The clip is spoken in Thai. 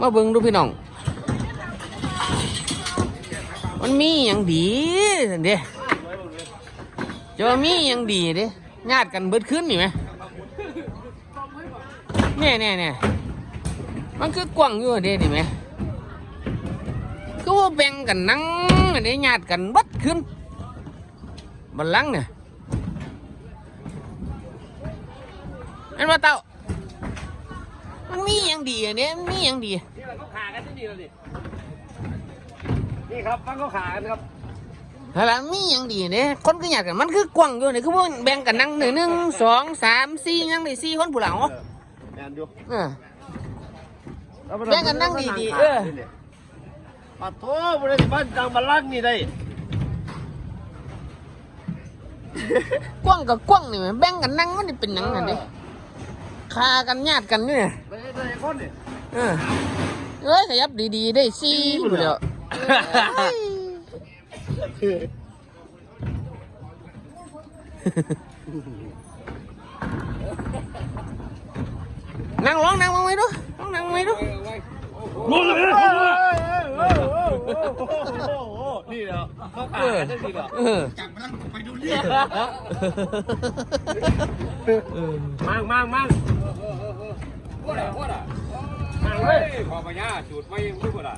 มาเบิ่งดูพี่น้อง มันมีอย่างดีนั่นเด้จะมีอย่างดีเด้ญาติกันเบิดขึ้นนี่ไหมเนี่ยเนี่ยเนี่ยมันคือกว้างอยู่เด้นี่ไหมคือว่าแบ่งกันนั่งอันนี้ญาติกันเบิดขึ้นบันลังเนี่ยเห็นว่าเต่า ย่างดีอันนี้มันมีอย่างดี นี่เราก็ขากันที่นี่แล้วดินี่ครับมันก็ขากันครับอะไรมีอย่างดีเนี่ยคนก็อยากกันมันคือกว้างอยู่เนี่ยคือว่าแบ่งกันนั่งหนึ่งหนึ่งสองสามสี่ยังได้สี่คนผู้หลังแมนอยู่เออแบ่งกันนั่งดีๆเออปัดโถบริษัทบ้านจังบัลลังก์นี่ได้กว้างกับกว้างนี่แหมแบ่งกันนั่งมันนี่เป็นหนังนั่นดิ คากันญาติกันอยู่เนี่ยไม่ได้คนนี่เออเอ้ยขยับดีๆได้สี่ผู้เดียวเอ้ยนั่งร้องนั่งมองไว้ดูร้องนั่งไว้ดูรู้เลย นี่เหรอเขาขากันที่นี่เหรอเออมั่งมั่งมั่งพูดอะพูดอะมั่งเว้ยขอปัญญาจุดไม่พูดอะ